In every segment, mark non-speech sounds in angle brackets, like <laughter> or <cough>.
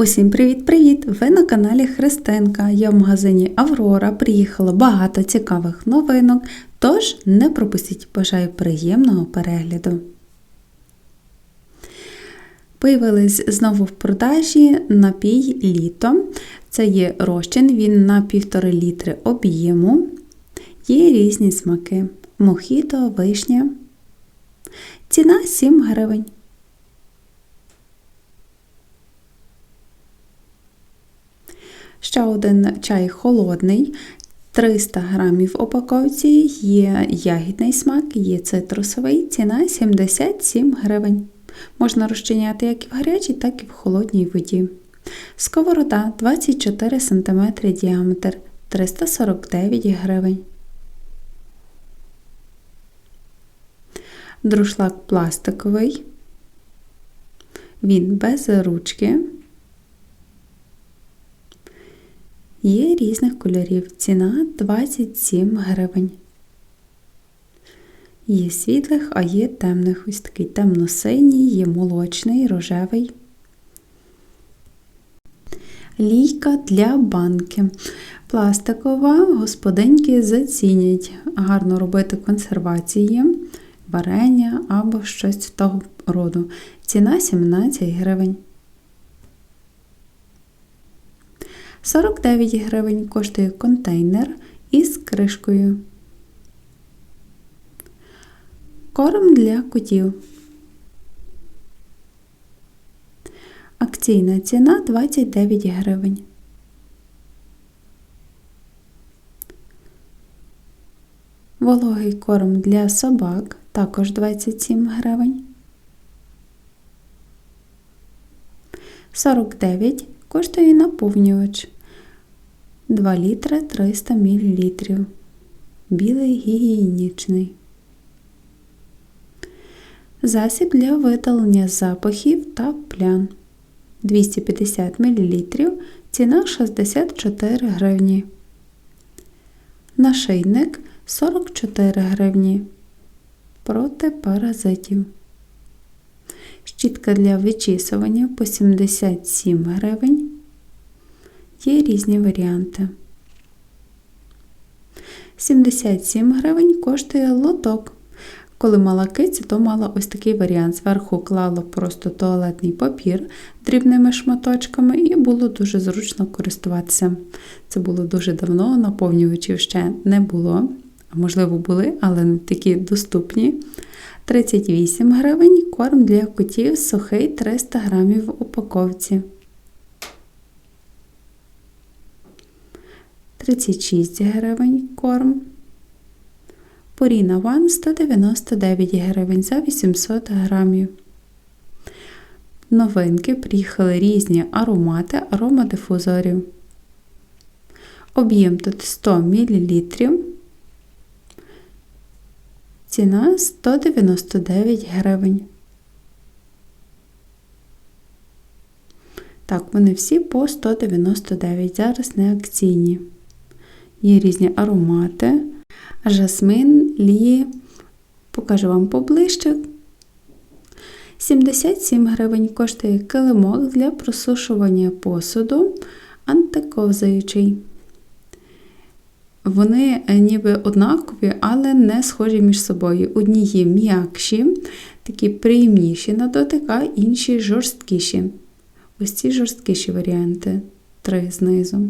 Усім привіт-привіт! Ви на каналі Христинка. Я в магазині Аврора. Приїхало багато цікавих новинок, тож не пропустіть, бажаю приємного перегляду. Появились знову в продажі напій літо. Це є розчин, він на 1,5 літри об'єму. Є різні смаки: мохіто, вишня. Ціна 7 гривень. Ще один чай холодний, 300 грамів упаковці, є ягідний смак, є цитрусовий, ціна 77 гривень. Можна розчиняти як в гарячій, так і в холодній воді. Сковорода 24 см діаметр 349 гривень. Друшлак пластиковий. Він без ручки. Є різних кольорів. Ціна 27 гривень. Є світлих, а є темних. Ось такий темно-синій, є молочний, рожевий. Лійка для банки. Пластикова, господинки зацінять. Гарно робити консервації, варення або щось того роду. Ціна 17 гривень. 49 гривень коштує контейнер із кришкою. Корм для котів. Акційна ціна 29 гривень. Вологий корм для собак також 27 гривень. 49 коштує наповнювач 2 літри 300 мл. Білий гігієнічний. Засіб для видалення запахів та плян 250 мл. Ціна 64 гривні. Нашийник 44 гривні. Проти паразитів. Щітка для вичісування по 77 гривень. Є різні варіанти. 77 гривень коштує лоток. Коли мала кицю, то мала ось такий варіант. Зверху клала просто туалетний папір дрібними шматочками, і було дуже зручно користуватися. Це було дуже давно, наповнювачів ще не було, можливо, були, але не такі доступні. 38 гривень корм для котів сухий 300 грамів в упаковці. 36 гривень корм. Поріна Ван 199 гривень за 800 грамів. Новинки приїхали різні аромати аромадифузорів. Об'єм тут 100 мл. Ціна 199 гривень. Так, вони всі по 199, зараз не акційні. Є різні аромати. Жасмин, лії, покажу вам поближче. 77 гривень коштує килимок для просушування посуду, антиковзаючий. Вони е, ніби однакові, але не схожі між собою. Одні є м'якші, такі приємніші на дотик, а інші жорсткіші. Ось ці жорсткіші варіанти, три знизу.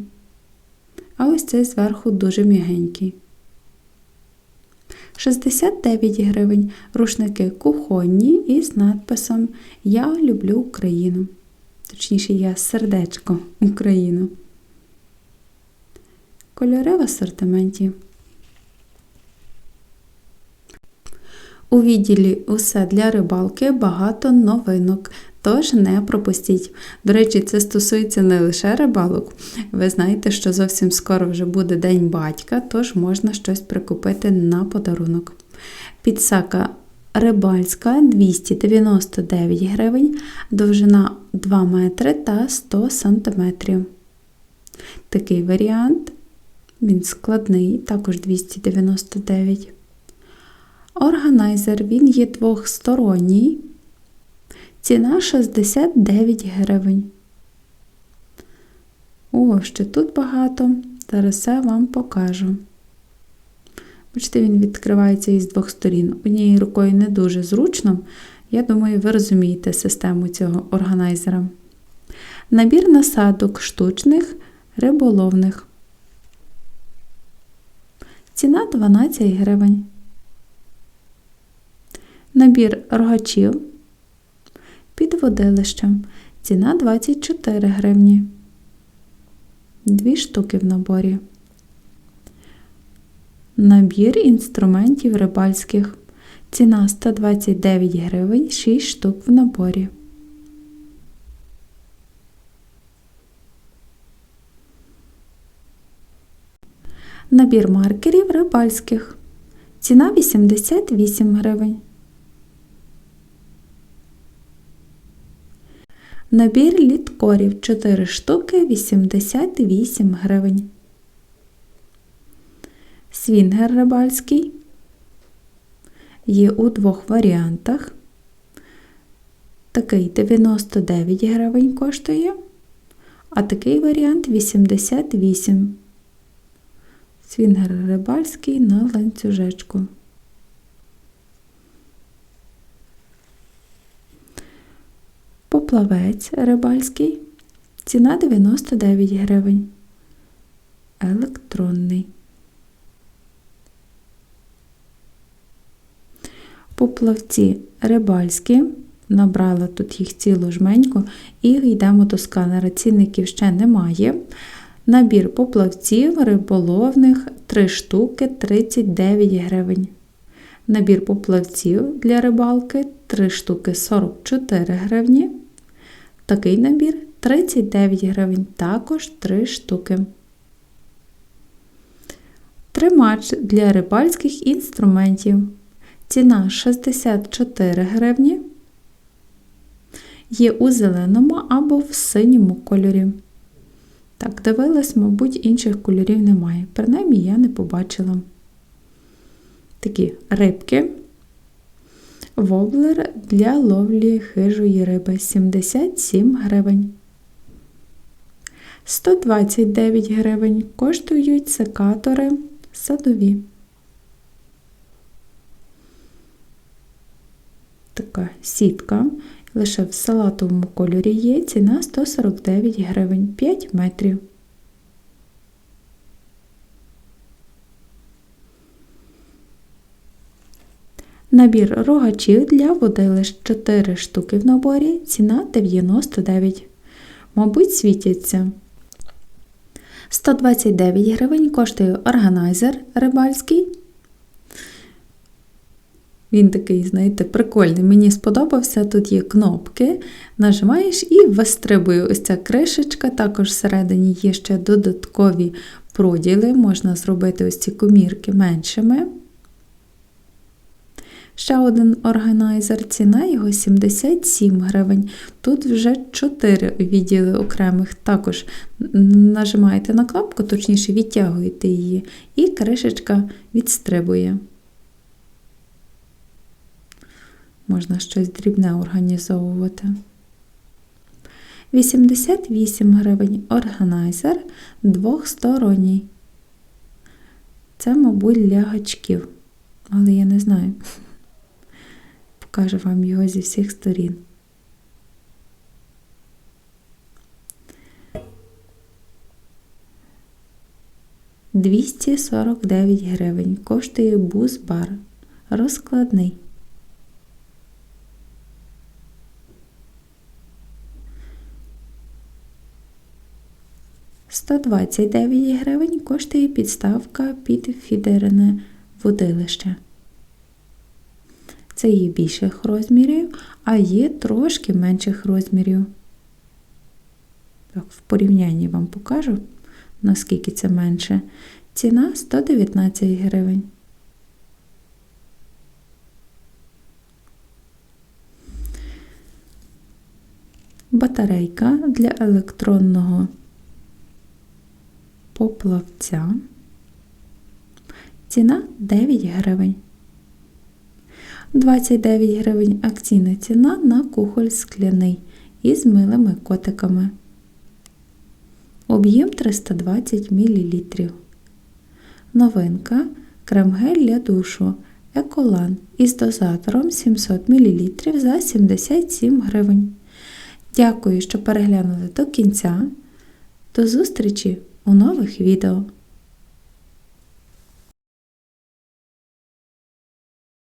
А ось цей зверху дуже м'ягенький. 69 гривень рушники кухонні із надписом Я люблю Україну. Точніше, я сердечко Україну. Кольори в асортименті. У відділі Усе для рибалки багато новинок, тож не пропустіть. До речі, це стосується не лише рибалок. Ви знаєте, що зовсім скоро вже буде День батька, тож можна щось прикупити на подарунок. Підсака рибальська 299 гривень, довжина 2 метри та 100 сантиметрів. Такий варіант. Він складний, також 299. Органайзер він є двохсторонній. Ціна 69 гривень. О, ще тут багато. Зараз все вам покажу. Бачите, він відкривається із двох сторін. Однією рукою не дуже зручно. Я думаю, ви розумієте систему цього органайзера. Набір насадок штучних риболовних. Ціна 12 гривень. Набір рогачів під водилищем. Ціна 24 гривні. Дві штуки в наборі. Набір інструментів рибальських. Ціна 129 гривень 6 штук в наборі. Набір маркерів рибальських. Ціна 88 гривень. Набір літкорів 4 штуки 88 гривень. Свінгер рибальський є у двох варіантах. Такий 99 гривень коштує, а такий варіант 88. Свінгер рибальський на ланцюжечку. Поплавець рибальський. Ціна 99 гривень. Електронний. Поплавці рибальські. Набрала тут їх цілу жменьку і йдемо до сканера. Цінників ще немає. Набір поплавців риболовних 3 штуки 39 гривень. Набір поплавців для рибалки 3 штуки 44 гривні. Такий набір 39 гривень, також 3 штуки. Тримач для рибальських інструментів. Ціна 64 гривні. Є у зеленому або в синьому кольорі. Так, дивилась, мабуть, інших кольорів немає. Принаймні я не побачила. Такі рибки. Воблер для ловлі хижої риби 77 гривень. 129 гривень коштують секатори садові. Така сітка. Лише в салатовому кольорі є ціна 149 гривень 5 метрів. Набір рогачів для водилищ 4 штуки в наборі, ціна 99. Мабуть, світяться. 129 гривень коштує органайзер рибальський. Він такий, знаєте, прикольний. Мені сподобався. Тут є кнопки, нажимаєш і вистрибує ось ця кришечка. Також всередині є ще додаткові проділи, можна зробити ось ці комірки меншими. Ще один органайзер, ціна його 77 гривень. Тут вже 4 відділи окремих. Також нажимаєте на кнопку, точніше відтягуєте її, і кришечка відстрибує. Можна щось дрібне організовувати. 88 гривень органайзер двохсторонній. Це, мабуть, для гачків, але я не знаю <laughs> покажу вам його зі всіх сторін. Двісті сорок дев'ять гривень коштує бус-бар. Розкладний. Сто двадцять дев'ять гривень коштує підставка під фідерне водилище. Це є більших розмірів, а є трошки менших розмірів. Так, В порівнянні вам покажу, наскільки це менше. Ціна 119 гривень. Батарейка для електронного поплавця. Ціна 9 гривень. 29 гривень акційна ціна на кухоль скляний із милими котиками. Об'єм 320 мл. Новинка крем-гель для душу Еколан із дозатором 700 мл за 77 гривень. Дякую, що переглянули до кінця. До зустрічі у нових відео!